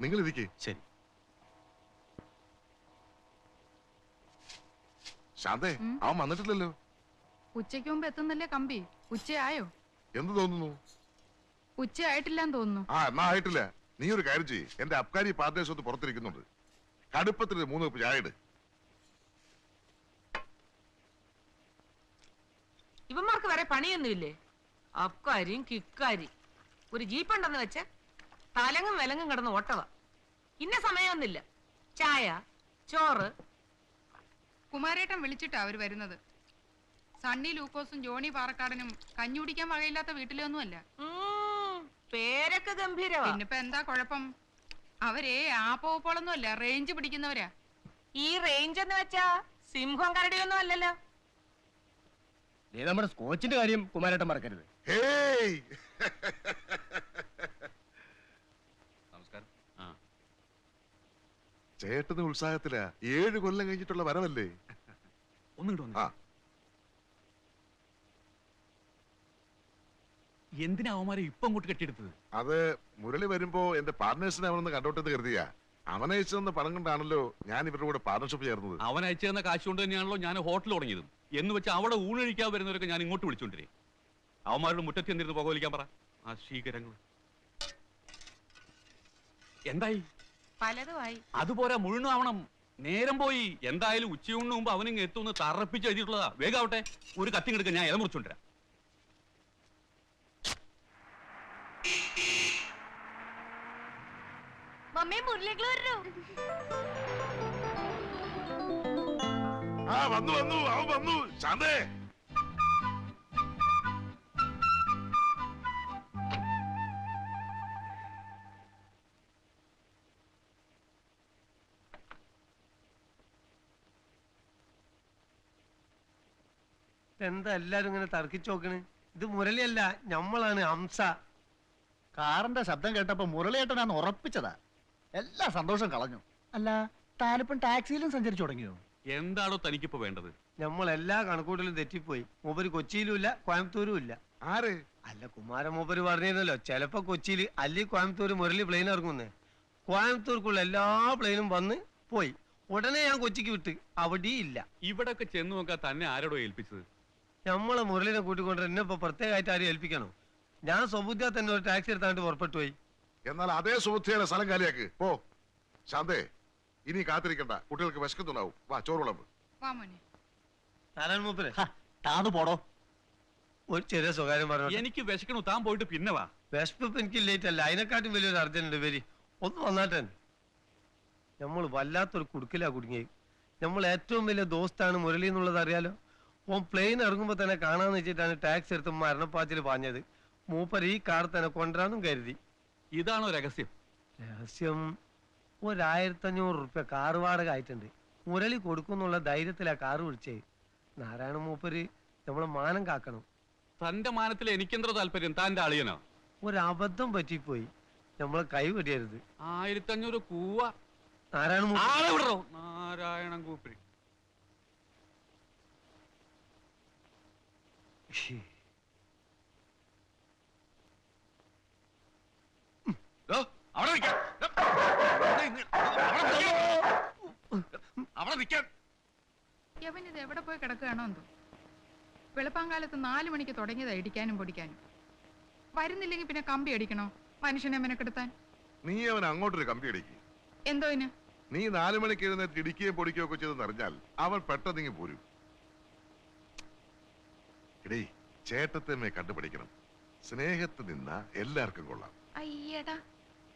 നിങ്ങൾ ഇരിക്കേ ശരി. ശാന്തേ. അവൻ വന്നിട്ടില്ലല്ലോ. ഉച്ചയ്ക്ക് മുമ്പ് എത്തുന്നല്ലേ കമ്പി? ഉച്ചയായോ? എന്ത് തോന്നുന്നു? ഉച്ചയായിട്ടില്ലാന്ന് തോന്നുന്നു. ആ എന്നാ ആയിട്ടില്ല. നീ ഒരു കാര്യം ചെയ്യ്. എന്റെ അബ്കാരി പാർട്ട്നേഴ്സ് ഒന്ന് പുറത്തിരിക്കുന്നുണ്ട്. കടുപ്പത്തിൽ മൂന്ന് കപ്പ് ചായ ഇട്. ഇവന്മാർക്ക് വരെ പണിയൊന്നുമില്ലേ? അബ്കാരിയും കിക്കാരി. ഒരു ജീപ്പ് ഉണ്ടെന്ന് വെച്ച് തലങ്ങും വിലങ്ങും കിടന്ന് ഓട്ടവ. ഇന്ന സമയമൊന്നുമില്ല. ചായ ചോറ്. കുമാരേട്ടൻ വിളിച്ചിട്ടാ അവർ വരുന്നത്. സണ്ണി ലൂക്കോസും ജോണി പാറക്കാടനും കഞ്ഞി കുടിക്കാൻ വകയില്ലാത്ത വീട്ടിലൊന്നുമല്ല. പേരൊക്കെ ഗംഭീരവാ. പിന്നിപ്പോ എന്താ കുഴപ്പം? അവരെ ആപ്പോളൊന്നും അല്ല റേഞ്ച് പിടിക്കുന്നവരാ. ഈ റേഞ്ച് എന്ന് വെച്ചാ സിംഹം കരടിയൊന്നും അല്ലല്ലോ. നമ്മുടെ സ്കോച്ചിന്റെ കാര്യം കുമാരേട്ടൻ മറക്കരുത്. ഹേയ് നമസ്കാരം ആ ചേട്ടന് ഉത്സാഹത്തിലാ. ഏഴ് കൊല്ലം കഴിഞ്ഞിട്ടുള്ള വരവല്ലേ? ഒന്നും ആ. എന്തിനാ അവന്മാരെ ഇപ്പൊ അങ്ങോട്ട് കെട്ടിയെടുത്തത്? അത് മുരളി വരുമ്പോ എന്റെ പാർട്ട്നേഴ്സിനെ അവനൊന്ന് കണ്ടോട്ടെന്ന് കരുതിയാ. അവൻ അയച്ചു തന്ന പണം കൊണ്ടാണല്ലോ ഞാൻ ഇവരുടെ കൂടെ പാർട്ണർഷിപ്പ് ചേർന്നത്. അവൻ അയച്ചു തന്ന കാശ് കൊണ്ട് തന്നെയാണല്ലോ ഞാൻ ഹോട്ടൽ തുടങ്ങിയതും. എന്ന് വെച്ചാൽ അവിടെ ഊണഴിക്കാൻ വരുന്നവരൊക്കെ ഞാൻ ഇങ്ങോട്ട് വിളിച്ചോണ്ടിരേ. അവന്മാരുടെ മുറ്റത്ത് എന്നിരുന്ന് പുകവലിക്കാൻ പറ. ആ ശീകരങ്ങൾ എന്തായി? പലതുമായി. അതുപോലെ മുഴുവനാവണം നേരം പോയി എന്തായാലും ഉച്ചയൂണിന് മുമ്പ് അവനും എത്തുമെന്ന് തറപ്പിച്ച് എഴുതിയിട്ടുള്ളതാ. വേഗാവട്ടെ ഒരു കത്തി കത്തിങ്ങെടുക്കാൻ ഞാൻ ഇല മമ്മേ വരൂ. ആ വന്നു വന്നു അവൻ വന്നു. ശാന്തേ. എന്താ എല്ലാരും ഇങ്ങനെ തർക്കിച്ചു നോക്കണ്? ഇത് മുരളിയല്ല നമ്മളാണ് ഹംസ. കാറിന്റെ ശബ്ദം കേട്ടപ്പോ മുരളിയേട്ടനാന്ന് ഉറപ്പിച്ചതാ. എല്ലാ സന്തോഷം കളഞ്ഞു. അല്ല താനിപ്പം ടാക്സിയിലും സഞ്ചരിച്ചു തുടങ്ങിയോ? എന്താണോ തനിക്കിപ്പോ വേണ്ടത്? നമ്മൾ എല്ലാ കണക്കൂട്ടലും തെറ്റിപ്പോയി. മൂപ്പര് കൊച്ചിയിലും ഇല്ല കോയമ്പത്തൂരും ഇല്ല. ആര്? അല്ല കുമാരൻ മൂപ്പര് പറഞ്ഞിരുന്നല്ലോ ചിലപ്പോ കൊച്ചിയിൽ അല്ലി കോയമ്പത്തൂര് മുരളി പ്ലെയിൻ ഇറങ്ങുന്നേ. കോയമ്പത്തൂർക്കുള്ള എല്ലാ പ്ലെയിനും വന്ന് പോയി. ഉടനെ ഞാൻ കൊച്ചിക്ക് വിട്ട് അവിടെ ഇല്ല. ഇവിടൊക്കെ ചെന്ന് നോക്കാൻ തന്നെ ആരോടോ ഏൽപ്പിച്ചത്. നമ്മളെ മുരളിനെ കൂട്ടിക്കൊണ്ട് എന്നെ ഇപ്പൊ പ്രത്യേകമായിട്ട് ആരും ഏൽപ്പിക്കണോ? ഞാൻ സ്വബുദ്ധിയാ തന്നെ ഒരു ടാക്സി എടുത്താണ്ട് പുറപ്പെട്ടു പോയി. എന്നാൽ അതേ സുബുദ്ധിയുടെ സ്ഥലം കാലിയാക്ക്. പോ. ശാന്തേ ഇനി കാത്തിരിക്കണ്ട. കുട്ടികൾക്ക് വിശക്കുന്നുണ്ടാവും. വാ ചോറ് വിളമ്പ് വാ മോനെ. നാരായണ മൂപ്പര്. ഹ, താന്ന് പോടോ. ഒരു ചെറിയ സ്വകാര്യം പറഞ്ഞു എനിക്ക് വിശക്കണു താൻ പോയിട്ട് പിന്നെ വാ. വിശപ്പ് എനിക്ക് ലേറ്റ് അല്ല. അതിനെക്കാട്ടും വലിയൊരു അർജന്റ് ഉണ്ട് വരി ഒന്ന് വന്നാട്ടെ. നമ്മൾ വല്ലാത്തൊരു കുടുക്കിലാ കുടുങ്ങി നമ്മൾ ഏറ്റവും വലിയ ദോസ്താണ് മുരളി എന്നുള്ളത് അറിയാലോ. ഓൻ പ്ലെയിൻ ഇറങ്ങുമ്പോ തന്നെ കാണാന്ന് വെച്ചിട്ടാണ് ടാക്സി എടുത്ത് മരണപ്പാച്ചിൽ പാഞ്ഞത്. മൂപ്പർ ഈ കാർ തന്നെ കൊണ്ടുവരാന്നും കരുതി. ഇതാണോ രഹസ്യം? രഹസ്യം ഒരായിരത്തഞ്ഞൂറ് റുപ്യ കാർ വാടക ആയിട്ടുണ്ട്. മുരളി കൊടുക്കുന്നുള്ള ധൈര്യത്തിലാ കാർ വിളിച്ചേ നാരായണ മൂപ്പര് നമ്മളെ മാനം കാക്കണം. തന്റെ മാനത്തിൽ എനിക്കെന്തോ താല്പര്യം? താന്റെ അളിയനോ? ഒരു അബദ്ധം പറ്റിപ്പോയി. നമ്മളെ കൈ വെടിയരുത് ആയിരത്തി അഞ്ഞൂറ് കൂവ. നാരായണ മൂപ്പര്. നാരായണൻ കൂപ്പിരി. അവിടെ നിൽക്കാൻ. അവിടെ നിൽക്കാൻ. യവനിത് എവിടെ പോയി കിടക്കുകയാണോ എന്തോ? വെളുപ്പാങ്കാലത്ത് നാലു മണിക്ക് തുടങ്ങിയതാ ഇടിക്കാനും പൊടിക്കാനും. വരുന്നില്ലെങ്കിൽ പിന്നെ കമ്പി അടിക്കണോ? മനുഷ്യനെ മെനക്കെടുത്താൻ നീ അവൻ അങ്ങോട്ടൊരു കമ്പി അടിക്കും. എന്തോ ഇന് നീ നാലു മണിക്ക് എഴുന്നേറ്റ് ഇടിക്കുകയും പൊടിക്കുകയൊക്കെ ചെയ്തെന്നറിഞ്ഞാൽ ചെയ്തെന്ന് അവൻ പെട്ടെന്നിങ്ങി പോരും. എടീ ചേട്ടത്തമ്മയെ കണ്ടുപിടിക്കണം. സ്നേഹത്ത് നിന്ന എല്ലാവർക്കും കൊള്ളാം. അയ്യടാ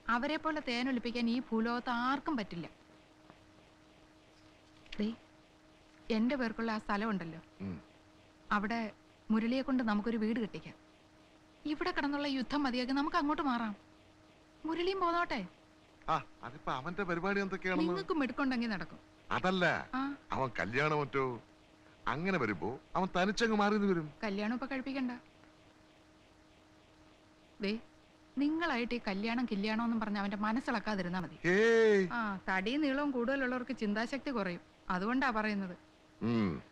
അവരെ പോലെ തേനൊലിപ്പിക്കാൻ ഈ ഭൂലോകത്ത് ആർക്കും പറ്റില്ല. ദേ, എന്റെ പേർക്കുള്ള ആ സ്ഥലമുണ്ടല്ലോ ഉം. അവിടെ മുരളിയെ കൊണ്ട് നമുക്കൊരു വീട് കെട്ടിക്കാം. ഇവിടെ കിടന്നുള്ള യുദ്ധം മതിയാക്കി നമുക്ക് അങ്ങോട്ട് മാറാം. മുരളിയും പോന്നോട്ടെ. ആ അതിപ്പോ അവന്റെ പരിപാടി എന്തൊക്കെയാണെന്ന്? നിങ്ങൾക്ക് മിടുക്കുണ്ടെങ്കിൽ നടക്കും. അതല്ല ആ. അവൻ കല്യാണം മറ്റോ അങ്ങനെ വരുമ്പോ അവൻ തനിച്ചങ്ങ് മാറി നിന്ന് വരും. കല്യാണം ഇപ്പൊ കഴിപ്പിക്കണ്ട. ദേ നിങ്ങളായിട്ട് ഈ കല്യാണം കല്യാണം എന്നും പറഞ്ഞ് അവന്റെ മനസ്സിളക്കാതിരുന്നാ മതി. ഹേയ്. ആ തടിയും നീളവും കൂടുതലുള്ളവർക്ക് ചിന്താശക്തി കുറയും. അതുകൊണ്ടാ പറയുന്നത്. ഉം.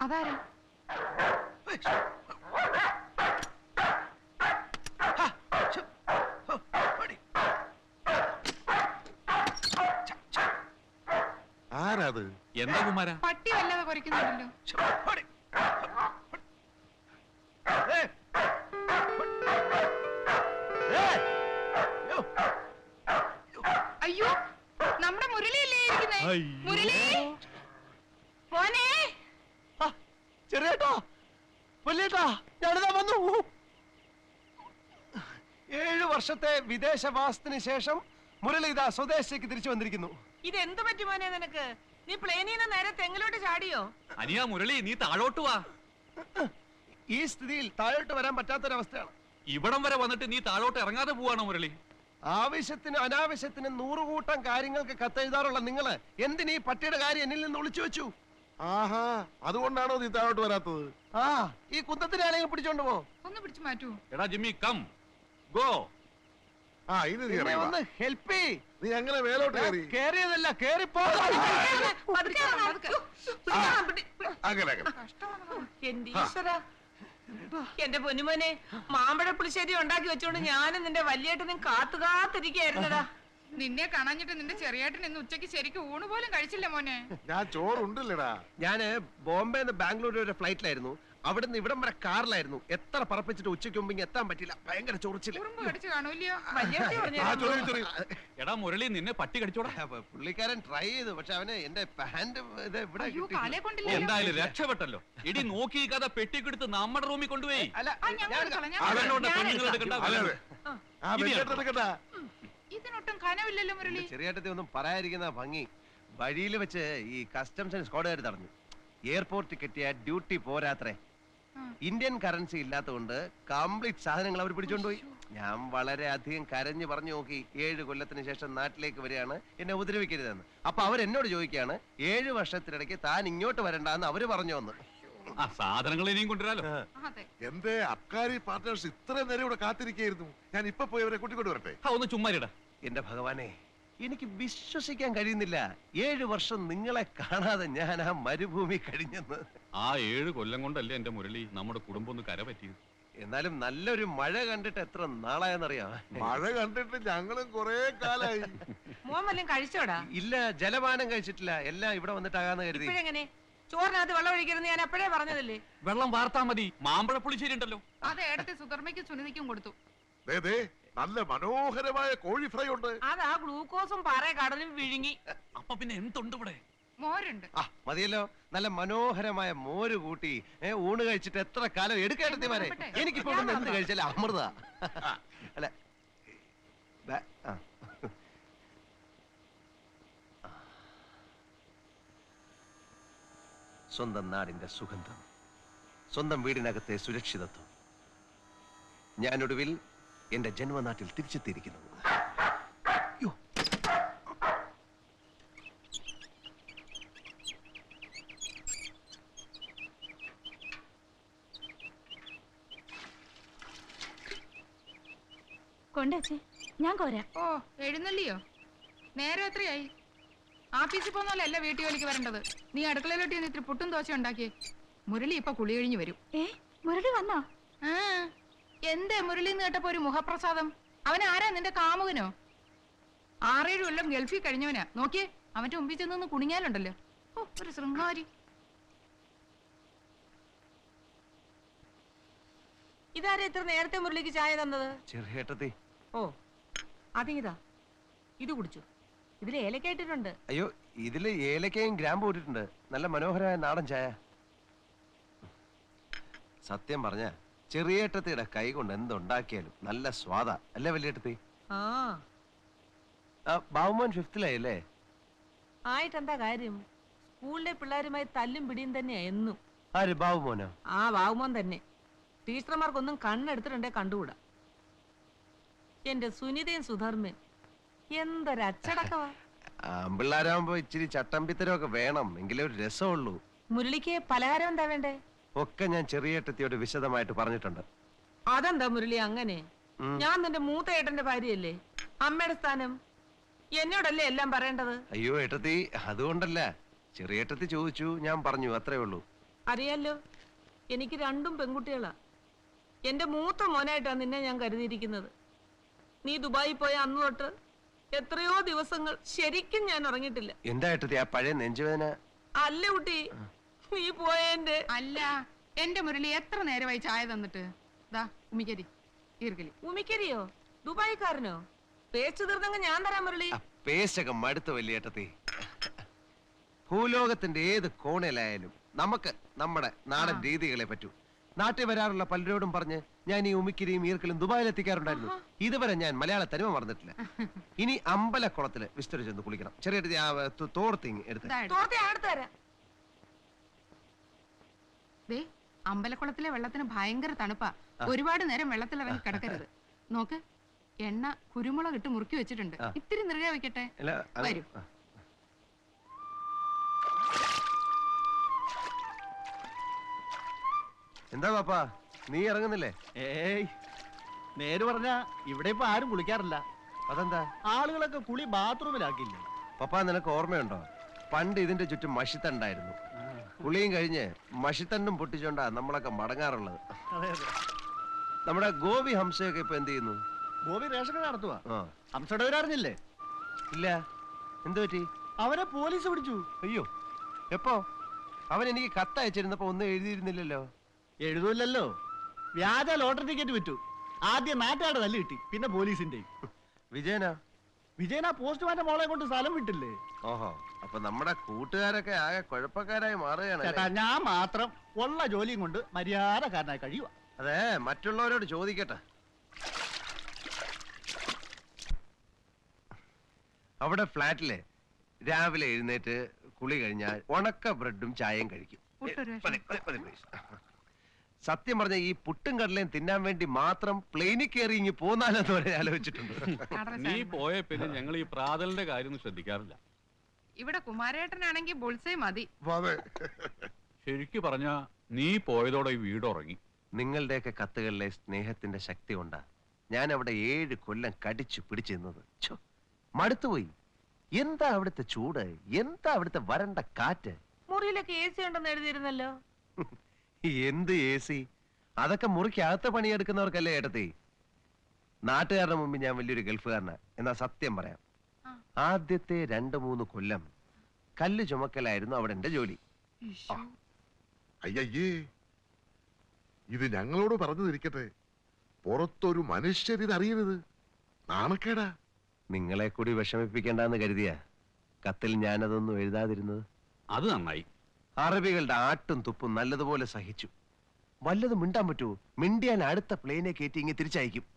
അതാരാ? എന്താ കുമാര? പട്ടി വല്ലാതെ കുറയ്ക്കുന്നുണ്ടല്ലോ. അയ്യോ നമ്മുടെ മുരളിയല്ലേ ഇരിക്കുന്നേ? മുരളി? മോനെ? ചെറിയേട്ടാ. പുല്ലേട്ടാ ഞാനിതാ വന്നു. ഏഴ് വർഷത്തെ വിദേശവാസത്തിന് ശേഷം മുരളി ഇതാ സ്വദേശത്തേക്ക് തിരിച്ചു വന്നിരിക്കുന്നു. ഇതെന്ത് പറ്റി മോനെ നിനക്ക്? നീ പ്ലെയിനിൽ നിന്ന് നേരെ തെങ്ങിലോട്ട് ചാടിയോ? അനിയാ മുരളി നീ താഴോട്ട് വാ. ഈ സ്ഥിതിയിൽ താഴോട്ട് വരാൻ പറ്റാത്തൊരവസ്ഥയാണ്. ഇവിടം വരെ വന്നിട്ട് നീ താഴോട്ട് ഇറങ്ങാതെ പോവാണോ മുരളി? ആവശ്യത്തിന് അനാവശ്യത്തിന് നൂറുകൂട്ടം കാര്യങ്ങൾക്ക് കത്തെഴുതാറുള്ള നിങ്ങൾ എന്തിനീ പട്ടിയുടെ കാര്യം എന്നിൽ നിന്ന് ഒളിച്ചു വെച്ചു? ആഹാ അതുകൊണ്ടാണോ നീ താഴോട്ട് വരാത്തത്? ആ ഈ കുന്തത്തിനാണെങ്കിൽ പിടിച്ചോണ്ട് പോ. ഒന്ന് പിടിച്ചു മാറ്റൂ. എടാ ജിമ്മി കം. ഗോ. ആ ഇനി നീ എന്നെ ഇറങ്ങി ഒന്ന് ഹെൽപ്പ് ചെയ് നീ അങ്ങനെ മേലോട്ട് കയറി കേറിയതല്ല കേറിപ്പോ പതുക്കെ വരണം, പതുക്കെ. പിടിക്കണം, പിടി- പിടി- അങ്ങനെ അങ്ങനെ കഷ്ടമാണ് എന്റെ ഈശ്വര എന്റെ പൊന്നുമോനെ മാമ്പഴ പുളിശ്ശേരി ഉണ്ടാക്കി വെച്ചോണ്ട് ഞാനും നിന്റെ വലിയേട്ടനും കാത്തു കാത്തിരിക്കായിരുന്നടാ നിന്നെ കാണാഞ്ഞിട്ട് നിന്റെ ചെറിയേട്ടൻ ഇന്ന് ഉച്ചയ്ക്ക് ശരിക്കും ഊണ് പോലും കഴിച്ചില്ല മോനെ ഞാൻ ചോറുണ്ടല്ലടാ ഞാൻ ബോംബെ നിന്ന് ബാംഗ്ലൂർ വരെ ഫ്ലൈറ്റിലായിരുന്നു അവിടുന്ന് ഇവിടം വരെ കാറിലായിരുന്നു. എത്ര പറപ്പിച്ചിട്ട് ഉച്ചയ്ക്ക് മുമ്പ് എത്താൻ പറ്റില്ല ഭയങ്കര ചൊറിച്ചിൽ. ഉറുമ്പ് കടിച്ചു കാണൂല്ലയോ? വലിയേട്ടി ആ പറഞ്ഞു. ചൊറി ചൊറി എടാ മുരളി നിന്നെ പട്ടി കടിച്ചോടാ. അപ്പൊ പുള്ളിക്കാരൻ ട്രൈ ചെയ്തു. പക്ഷെ അവന് എന്റെ പാന്റ് ഇത് ഇവിടെ അയ്യോ കാലേ കൊണ്ടില്ല. എന്തായാലും രക്ഷപ്പെട്ടല്ലോ. ഇടി നോക്കി കഥ പെട്ടിക്കെടുത്ത് നമ്മുടെ റൂമിൽ കൊണ്ടുപോയി. അല്ല ആ ഞാൻ എടുത്തോളാം, ഞാൻ അതെന്നോട്ടെ എടുത്തോളാം. പെണ്ണുങ്ങൾ എടുക്കണ്ട. അതെ അതെ ആ. ഇനി ഇതിനൊട്ടും കനവില്ലല്ലോ മുരളി. ചെറിയേട്ടത്തി ഒന്നും പറയാതിരിക്കുന്ന ഭംഗി. വഴിയിൽ വെച്ച് ഈ കസ്റ്റംസ് സ്ക്വാഡുകാർ തടഞ്ഞു. എയർപോർട്ടിൽ കിട്ടിയ ഡ്യൂട്ടി പോരാത്രേ. ഇന്ത്യൻ കറൻസി ഇല്ലാത്തതുകൊണ്ട് കംപ്ലീറ്റ് സാധനങ്ങൾ അവർ പിടിച്ചോണ്ടുപോയി. ഞാൻ വളരെ അധികം കരഞ്ഞു പറഞ്ഞു നോക്കി ഏഴ് കൊല്ലത്തിന് ശേഷം നാട്ടിലേക്ക് വരികയാണ് എന്നെ ഉപദ്രവിക്കരുതെന്ന്. അപ്പൊ അവർ എന്നോട് ചോദിക്കുകയാണ് ഏഴ് വർഷത്തിനിടയ്ക്ക് താൻ ഇങ്ങോട്ട് വരണ്ടെന്ന് അവർ പറഞ്ഞു വന്ന് ആ സാധനങ്ങൾ ഇനിയും കൊണ്ടുവരാലോ? അതെ. എന്റെ അബ്കാരി പാർട്ട്നേഴ്സ് ഇത്ര നേരം ഇവിടെ കാത്തിരിക്കായിരുന്നു ഞാൻ ഇപ്പൊ പോയി അവരെ കൂട്ടിക്കൊണ്ട് വരട്ടെ ആ ഒന്ന് ചുമ്മാരിടാ. എന്റെ ഭഗവാനെ എനിക്ക് വിശ്വസിക്കാൻ കഴിയുന്നില്ല. ഏഴ് വർഷം നിങ്ങളെ കാണാതെ ഞാൻ ആ മരുഭൂമി കഴിഞ്ഞെന്ന്. ആ ഏഴ് കൊല്ലം കൊണ്ടല്ലേ എന്റെ മുരളി നമ്മുടെ കുടുംബം ഒന്ന് കര പറ്റിയത്? എന്നാലും നല്ലൊരു മഴ കണ്ടിട്ട് എത്ര നാളായെന്നറിയാം മഴ കണ്ടിട്ട് ഞങ്ങളും കൊറേ കാലായി. മോൻ വല്ലതും കഴിച്ചോടാ? ഇല്ല ജലപാനം കഴിച്ചിട്ടില്ല. എല്ലാം ഇവിടെ വന്നിട്ടാകാന്ന് കരുതി. ഇപ്പോഴെങ്ങനെ? ചോറിനകത്ത് വെള്ളം ഒഴിക്കരുന്ന് ഞാൻ അപ്പോഴേ പറഞ്ഞതല്ലേ? വെള്ളം വാർത്താ മതി. മാമ്പഴ പുളിശ്ശേരി ഉണ്ടല്ലോ. അത് ഏടത്തെ സുധർമ്മയ്ക്കും സുനിതയ്ക്കും കൊടുത്തു. ദേ, ദേ. നല്ല മനോഹരമായ കോഴി ഫ്രൈ ഉണ്ട്. അത് ആ ഗ്ലൂക്കോസും പാറ കടലും വിഴുങ്ങി. അപ്പൊ പിന്നെ എന്തുണ്ട് ഇവിടെ? മോരുണ്ട്. ആ മതിയല്ലോ. നല്ല മനോഹരമായ മോര് കൂട്ടി ഏ, ഊണ് കഴിച്ചിട്ട് എത്ര കാലം എടുക്കേണ്ടത് വരെ നോക്കട്ടെ. എനിക്കിപ്പോ ഇവിടുന്ന് എന്ത് കഴിച്ചാലും അമൃത. അല്ല ബ- ആ. സ്വന്തം നാടിന്റെ സുഗന്ധം സ്വന്തം വീടിനകത്തെ സുരക്ഷിതത്വം. ഞാനൊടുവിൽ എന്റെ ജന്മനാട്ടിൽ തിരിച്ചെത്തിയിരിക്കുന്നു. യ്യോ. കൊണ്ടേച്ചേ ഞാൻ കോരാ. ഓ എഴുന്നള്ളിയോ? നേരെ എത്രയായി? ആഫീസിൽ പോന്നല്ല വീട്ടു ജോലിക്ക് വരേണ്ടത്. നീ അടുക്കളയിലോട്ട് ഇത്തിരി പുട്ടും ദോശ ഉണ്ടാക്കിയേ. മുരളി ഇപ്പൊ കുളി കഴിഞ്ഞു വരും. ഏ മുരളി വന്നോ? ആ. എന്തേ മുരളി എന്ന് കേട്ടപ്പോ ഒരു മുഖപ്രസാദം? അവൻ ആരാ നിന്റെ കാമുകനോ? ആറേഴ് കൊല്ലം ഗൾഫിൽ കഴിഞ്ഞവനാ. നോക്കിയേ അവന്റെ മുമ്പിൽ ചെന്ന് കുണിങ്ങാലുണ്ടല്ലോ ഓ ഒരു ശൃംഗാരി. ഇതാരാ ഇത്ര നേരത്തെ മുരളിക്ക് ചായ തന്നത്? ചെറുഹേട്ടത്തി ഓ അതിങ്ങിതാ. ഇത് കുടിച്ചു. ഇതിൽ ഏലക്ക ഇട്ടിട്ടുണ്ട്. അയ്യോ ഇതിൽ ഏലക്കയും ഗ്രാമ്പ് ഇട്ടിട്ടുണ്ട്. നല്ല മനോഹരമായ നാടൻ ചായ. സത്യം പറഞ്ഞ ചെറിയേട്ടത്തിയുടെ കൈ കൊണ്ട് എന്തുണ്ടാക്കിയാലും നല്ല സ്വാദ. അല്ലേ വലിയേട്ടത്തി? ബാബുമോൻ ഫിഫ്തിലായല്ലേ ആയിട്ടെന്താ കാര്യം? സ്കൂളിലെ പിള്ളേരുമായി തല്ലും പിടിയും തന്നെയാ എന്നും. ആര് ബാബുമോനോ? ആ ബാബുമോൻ തന്നെ. ടീച്ചർമാർക്കൊന്നും കണ്ണെടുത്തിട്ടുണ്ടേ കണ്ടുകൂടാ. എന്റെ സുനിതയും സുധർമ്മൻ. എന്തൊരച്ചടക്കവാ ആമ്പിള്ളാരാകുമ്പോ ഇച്ചിരി ചട്ടമ്പിത്തരമൊക്കെ വേണം. എങ്കിലേ ഒരു രസമുള്ളൂ. മുരളിക്ക് പലഹാരം എന്താ വേണ്ടേ? ഒക്കെ ഞാൻ ചെറിയേട്ടത്തിയോട് വിശദമായിട്ട് പറഞ്ഞിട്ടുണ്ട്. അതെന്താ മുരളി അങ്ങനെ? ഞാൻ നിന്റെ മൂത്ത ഏട്ടന്റെ ഭാര്യയല്ലേ? അമ്മയുടെ സ്ഥാനം? എന്നോടല്ലേ എല്ലാം പറയേണ്ടത്? അയ്യോ ഏട്ടത്തി അതുകൊണ്ടല്ല. ചെറിയേട്ടത്തി ചോദിച്ചു ഞാൻ പറഞ്ഞു അത്രേ ഉള്ളൂ. അറിയാലോ എനിക്ക് രണ്ടും പെൺകുട്ടികളാ. എന്റെ മൂത്ത മോനായിട്ടാണ് നിന്നെ ഞാൻ കരുതിയിരിക്കുന്നത്. നീ ദുബായി പോയ അന്ന് തൊട്ട് എത്രയോ ദിവസങ്ങൾ ശരിക്കും ഞാൻ ഉറങ്ങിയിട്ടില്ല. എന്താ ഏട്ടത്തി ആ പഴയ നെഞ്ചുവേദന? അല്ല കുട്ടി നീ പോയെന്റെ. അല്ല എന്റെ മുരളി എത്ര നേരമായി ചായ തന്നിട്ട്? ദാ ഉമിക്കരി ഈർക്കലി. ഉമിക്കരിയോ? ദുബായിക്കാരനോ? പേസ്റ്റ് തീർന്നെങ്കിൽ ഞാൻ തരാൻ മുരളി. പേശക മടുത്ത വലിയേട്ടത്തി. ഭൂലോകത്തിന്റെ ഏത് കോണിലായാലും നമുക്ക് നമ്മുടെ നാടൻ രീതികളെ പറ്റൂ. നാട്ടിൽ വരാറുള്ള പലരോടും പറഞ്ഞ് ഞാൻ ഈ ഉമിക്കിരിയും ഈർക്കലും ദുബായിൽ എത്തിക്കാറുണ്ടായിരുന്നു ഇതുവരെ ഞാൻ മലയാള തനിമ മറന്നിട്ടില്ല. ഇനി അമ്പലക്കുളത്തിൽ വിസ്തരിച്ചെന്ന് കുളിക്കണം. ചെറിയ തോർത്തിങ് എടുത്ത്. ദാ അമ്പലക്കുളത്തിലെ വെള്ളത്തിന് ഭയങ്കര തണുപ്പാ. ഒരുപാട് നേരം വെള്ളത്തിൽ ഇറങ്ങി കിടക്കരുത്. നോക്ക് എണ്ണ കുരുമുളക് ഇട്ട് മുറുക്കി വെച്ചിട്ടുണ്ട്. ഇത്തിരി നിറയെ വെക്കട്ടെ? വരൂ. എന്താ പാപ്പാ? നീ ഇറങ്ങുന്നില്ലേ? ഏയ് നേര് പറഞ്ഞ ഇവിടെ ഇപ്പൊ ആരും കുളിക്കാറില്ല. അതെന്താ? ആളുകളൊക്കെ കുളി ബാത്റൂമിലാക്കില്ലേ പപ്പാ നിനക്ക് ഓർമ്മയുണ്ടോ? പണ്ട് ഇതിന്റെ ചുറ്റും മഷിത്തണ്ടായിരുന്നു. കുളിയും കഴിഞ്ഞ് മഷിത്തണ്ടും പൊട്ടിച്ചോണ്ടാ നമ്മളൊക്കെ മടങ്ങാറുള്ളത്. നമ്മുടെ ഗോപി ഹംസയൊക്കെ ഇപ്പൊ എന്ത് ചെയ്യുന്നു? ഗോപി റേഷൻ കട നടത്തുവാ. ആ. ഇല്ല. എന്ത് പറ്റി? അവനെ പോലീസ് പിടിച്ചു. അയ്യോ. എപ്പോ? അവൻ എനിക്ക് കത്ത് അയച്ചിരുന്നപ്പോ ഒന്നും എഴുതിയിരുന്നില്ലല്ലോ. എഴുതൂല്ലല്ലോ. വ്യാജ ലോട്ടറി ടിക്കറ്റ് വിറ്റു. ആദ്യം നാട്ടുകാരുടെ തല്ല് കിട്ടി. പിന്നെ പോലീസിന്റെ വിജയനാ? വിജയനാ ആ പോസ്റ്റ്മാന്റെ മോളെ കൊണ്ട് സ്ഥലം വിട്ടില്ലേ? ഓഹോ അപ്പൊ നമ്മുടെ കൂട്ടുകാരൊക്കെ ആകെ കുഴപ്പക്കാരായി മാറുകയാണ് ചേട്ടാ അല്ലേ? ഞാൻ മാത്രം ഉള്ള ജോലിയും കൊണ്ട് മര്യാദക്കാരനായി കഴിയുക അതെ മറ്റുള്ളവരോട് ചോദിക്കട്ടെ അവിടെ ഫ്ലാറ്റിലെ രാവിലെ എഴുന്നേറ്റ് കുളി കഴിഞ്ഞാൽ ഉണക്ക ബ്രെഡും ചായയും കഴിക്കും പുട്ടൊരു പതി, പതി, please. സത്യം പറഞ്ഞ ഈ പുട്ടും കടലയും തിന്നാൻ വേണ്ടി മാത്രം പ്ലെയിനിൽ കയറി ഇങ്ങി പോന്നാലെന്ന് വരെ ആലോചിച്ചിട്ടുണ്ട് നീ. പോയ പിന്നെ ഞങ്ങൾ ഈ പ്രാതലിന്റെ കാര്യമൊന്നും ശ്രദ്ധിക്കാറില്ല ഇവിടെ കുമാരേട്ടനാണെങ്കിൽ ബുൾസേ മതി. അതെ ശരിക്കു പറഞ്ഞ നീ പോയതോടെ ഈ വീട് ഉറങ്ങി. നിങ്ങളുടെയൊക്കെ കത്തുകളിലെ സ്നേഹത്തിന്റെ ശക്തി കൊണ്ടാ ഞാൻ അവിടെ ഏഴ് കൊല്ലം കടിച്ചു പിടിച്ചു നിന്നത്. ഛോ, മടുത്തുപോയി. എന്താ അവിടുത്തെ ചൂട്? എന്താ അവിടുത്തെ വരണ്ട കാറ്റ്? മുറിയിലൊക്കെ എ സി ഉണ്ടെന്ന് എഴുതിയിരുന്നല്ലോ. എന്ത് എ സി അതൊക്കെ മുറിക്കകത്ത് പണിയെടുക്കുന്നവർക്കല്ലേ ഏട്ടത്തി? നാട്ടുകാരുടെ മുമ്പിൽ ഞാൻ വലിയൊരു ഗൾഫുകാരനാ എന്നാ സത്യം പറയാം. ആദ്യത്തെ രണ്ട് മൂന്ന് കൊല്ലം കല്ല് ചുമക്കലായിരുന്നു അവിടെ എന്റെ ജോലി. അയ്യയ്യേ. ഇത് ഞങ്ങളോട് പറഞ്ഞു തിരിക്കട്ടെ പുറത്തൊരു മനുഷ്യരിത് അറിയരുത് നാണക്കേടാ. നിങ്ങളെ കൂടി വിഷമിപ്പിക്കേണ്ടെന്ന് കരുതിയ കത്തിൽ ഞാനതൊന്നും എഴുതാതിരുന്നത്. അത് നന്നായി. അറബികളുടെ ആട്ടും തുപ്പും നല്ലതുപോലെ സഹിച്ചു. വല്ലതും മിണ്ടാൻ പറ്റുമോ മിണ്ടിയാൻ അടുത്ത പ്ലെയിനെ കയറ്റി ഇങ്ങനെ തിരിച്ചയക്കും.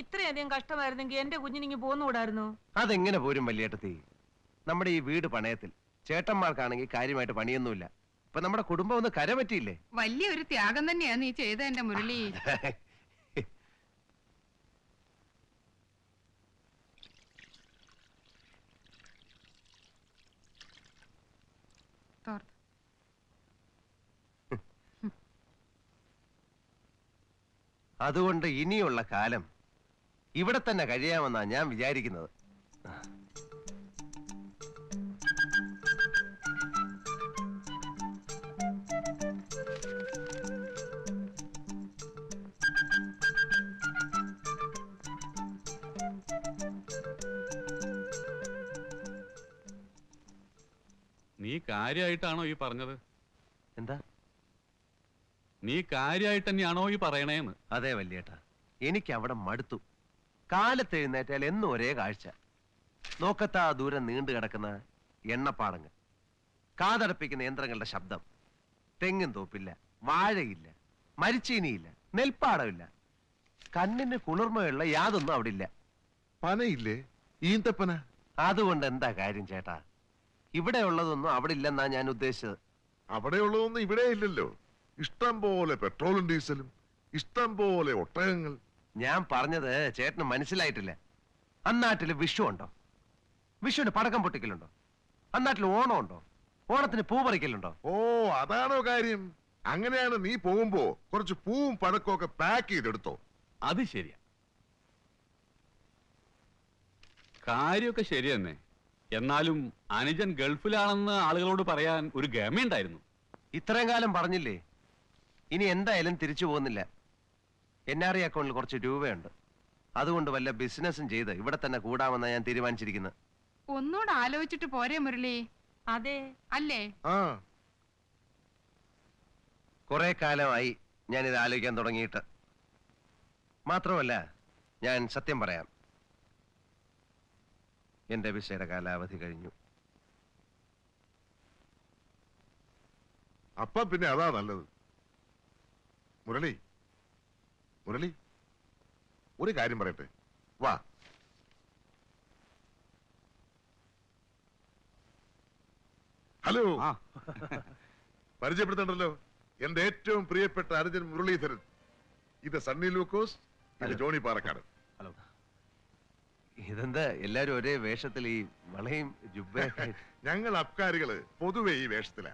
ഇത്രയധികം കഷ്ടമായിരുന്നെങ്കിൽ എന്റെ കുഞ്ഞിനിങ്ങി പോന്നുകൂടായിരുന്നു അതെങ്ങനെ പോരും വല്യേട്ടത്തി? നമ്മുടെ ഈ വീട് പണയത്തിൽ. ചേട്ടന്മാർക്കാണെങ്കിൽ കാര്യമായിട്ട് പണിയൊന്നുമില്ല. ഇപ്പൊ നമ്മുടെ കുടുംബം ഒന്ന് കരപറ്റിയില്ലേ? വലിയൊരു ത്യാഗം തന്നെയാ നീ ചെയ്ത എന്റെ മുരളി. തോർത്ത്. അതുകൊണ്ട് ഇനിയുള്ള കാലം ഇവിടെ തന്നെ കഴിയാമെന്നാ ഞാൻ വിചാരിക്കുന്നത്. നീ കാര്യമായിട്ടാണോ ഈ പറഞ്ഞത്? എന്താ? നീ കാര്യമായിട്ട് തന്നെയാണോ ഈ പറയണേന്ന്? അതെ വല്യേട്ടാ. എനിക്ക് അവിടെ മടുത്തു. കാലത്ത് എഴുന്നേറ്റാൽ എന്നും ഒരേ കാഴ്ച. നോക്കത്താ ദൂരം നീണ്ടു കിടക്കുന്ന എണ്ണപ്പാടങ്ങൾ. കാതടപ്പിക്കുന്ന യന്ത്രങ്ങളുടെ ശബ്ദം. തെങ്ങും തോപ്പില്ല വാഴയില്ല മരിച്ചീനിയില്ല നെൽപ്പാടമില്ല. കണ്ണിന് കുളിർമയുള്ള യാതൊന്നും അവിടെ ഇല്ല പനയില്ലേ? ഈന്തപ്പന? അതുകൊണ്ട് എന്താ കാര്യം ചേട്ടാ? ഇവിടെ ഉള്ളതൊന്നും അവിടെ ഇല്ലെന്നാ ഞാൻ ഉദ്ദേശിച്ചത്. അവിടെ ഉള്ളതൊന്നും ഇവിടെ ഇല്ലല്ലോ ഇഷ്ടം പോലെ പെട്രോളും ഡീസലും ഇഷ്ടം പോലെ ഒട്ടകങ്ങൾ. ഞാൻ പറഞ്ഞത് ചേട്ടന് മനസ്സിലായിട്ടില്ല. അന്നാട്ടിൽ വിഷു ഉണ്ടോ? വിഷുവിന് പടക്കം പൊട്ടിക്കലുണ്ടോ? അന്നാട്ടിൽ ഓണം ഉണ്ടോ? ഓണത്തിന് പൂ പറിക്കലുണ്ടോ? ഓ അതാണോ കാര്യം. അങ്ങനെയാണ് നീ പോകുമ്പോ കുറച്ച് പൂവും പടക്കവും ഒക്കെ പാക്ക് ചെയ്തെടുത്തോ. അത് ശരിയാ. കാര്യമൊക്കെ ശരി തന്നെ എന്നാലും അനുജൻ ഗൾഫിലാണെന്ന് ആളുകളോട് പറയാൻ ഒരു ഗമയുണ്ടായിരുന്നു. ഇത്രയും കാലം പറഞ്ഞില്ലേ? ഇനി എന്തായാലും തിരിച്ചു പോകുന്നില്ല. എൻ ആർ ഐ അക്കൗണ്ടിൽ കുറച്ച് രൂപയുണ്ട്. അതുകൊണ്ട് വല്ല ബിസിനസ്സും ചെയ്ത് ഇവിടെ തന്നെ കൂടാമെന്നാണ് ഞാൻ തീരുമാനിച്ചിരിക്കുന്നത് ഒന്നുകൂടെ ആലോചിച്ചിട്ട് പോരെ മുരളി. അതെ അല്ലേ? ആ. കുറെ കാലമായി ഞാൻ ഇത് ആലോചിക്കാൻ തുടങ്ങിയിട്ട്. മാത്രമല്ല ഞാൻ സത്യം പറയാം. എന്റെ വിസയുടെ കാലാവധി കഴിഞ്ഞു. അപ്പ പിന്നെ അതാ നല്ലത്. മുരളി മുരളി ഒരു കാര്യം പറയട്ടെ. വാ. ഹലോ. പരിചയപ്പെടുത്തണ്ടല്ലോ. എന്റെ ഏറ്റവും പ്രിയപ്പെട്ട അനുജൻ മുരളീധരൻ. ഇത് സണ്ണി ലൂക്കോസ് ഇത് ജോണി പാറക്കാട്. ഇതെന്താ എല്ലാരും ഒരേ വേഷത്തിൽ ഈ വളയും ഞങ്ങൾ അബ്കാരികൾ പൊതുവെ ഈ വേഷത്തിലാ.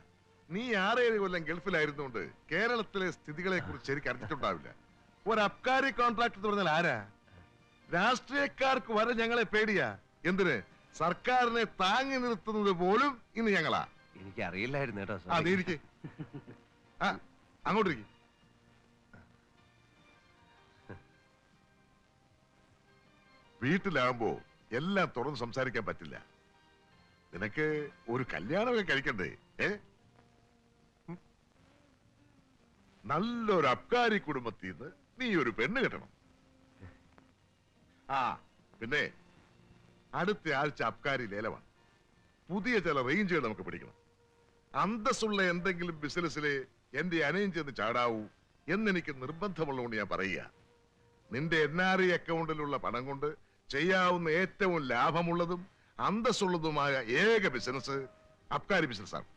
നീ ആറേഴ് കൊല്ലം ഗൾഫിലായിരുന്നുകൊണ്ട് കേരളത്തിലെ സ്ഥിതികളെ കുറിച്ച് ശരിക്കും അറിഞ്ഞിട്ടുണ്ടാവില്ല. ഒരു അബ്കാരി കോൺട്രാക്ട് എന്ന് പറഞ്ഞാൽ ആരാ? രാഷ്ട്രീയക്കാർക്ക് വരെ ഞങ്ങളെ പേടിയാ. എന്തിന്? സർക്കാരിനെ താങ്ങി നിർത്തുന്നത് പോലും ഇന്ന് ഞങ്ങളാ. എനിക്ക് അറിയില്ലായിരുന്നു കേട്ടോ ആ. നീ ഇരിക്ക്. ആ അങ്ങോട്ടിരിക്കും. വീട്ടിലാകുമ്പോ എല്ലാം തുറന്ന് സംസാരിക്കാൻ പറ്റില്ല. നിനക്ക് ഒരു കല്യാണമൊക്കെ കഴിക്കണ്ടേ? ഏ ഉം. നല്ലൊരു അബ്കാരി കുടുംബത്തിൽ നിന്ന് നീ ഒരു പെണ്ണ് കെട്ടണം. ആ പിന്നെ അടുത്ത ആഴ്ച അബ്കാരി ലേലമാണ്. പുതിയ ചില റേഞ്ചുകൾ നമുക്ക് പിടിക്കണം. അന്തസ്സുള്ള എന്തെങ്കിലും ബിസിനസ്സിലെ എന്റെ അനയം ചെന്ന് ചാടാവൂ എന്നെനിക്ക് നിർബന്ധമുള്ളതുകൊണ്ട് ഞാൻ പറയുക. നിന്റെ എൻ ആർ ഐ അക്കൗണ്ടിലുള്ള പണം കൊണ്ട് ചെയ്യാവുന്ന ഏറ്റവും ലാഭമുള്ളതും അന്തസ്സുള്ളതുമായ ഏക ബിസിനസ് അബ്കാരി ബിസിനസ്സാണ്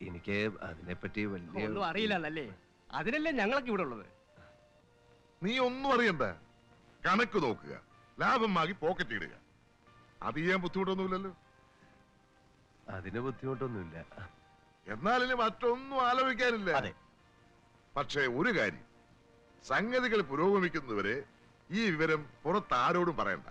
എനിക്ക് അതിനെപ്പറ്റി വലിയ അറിയില്ല അറിയില്ലല്ലേ അതിനല്ലേ ഞങ്ങളൊക്കെ ഇവിടെ ഉള്ളത്? നീ ഒന്നും അറിയണ്ട. കണക്ക് നോക്കുക. ലാഭം വാങ്ങി പോക്കറ്റ് ഇടുക. അത് ചെയ്യാൻ ബുദ്ധിമുട്ടൊന്നുമില്ലല്ലോ. അതിന് ബുദ്ധിമുട്ടൊന്നുമില്ല. എന്നാലും മറ്റൊന്നും ആലോചിക്കാനില്ല. അതെ. പക്ഷേ ഒരു കാര്യം. സംഗതികൾ പുരോഗമിക്കുന്നവരെ ഈ വിവരം പുറത്താരോടും പറയണ്ട.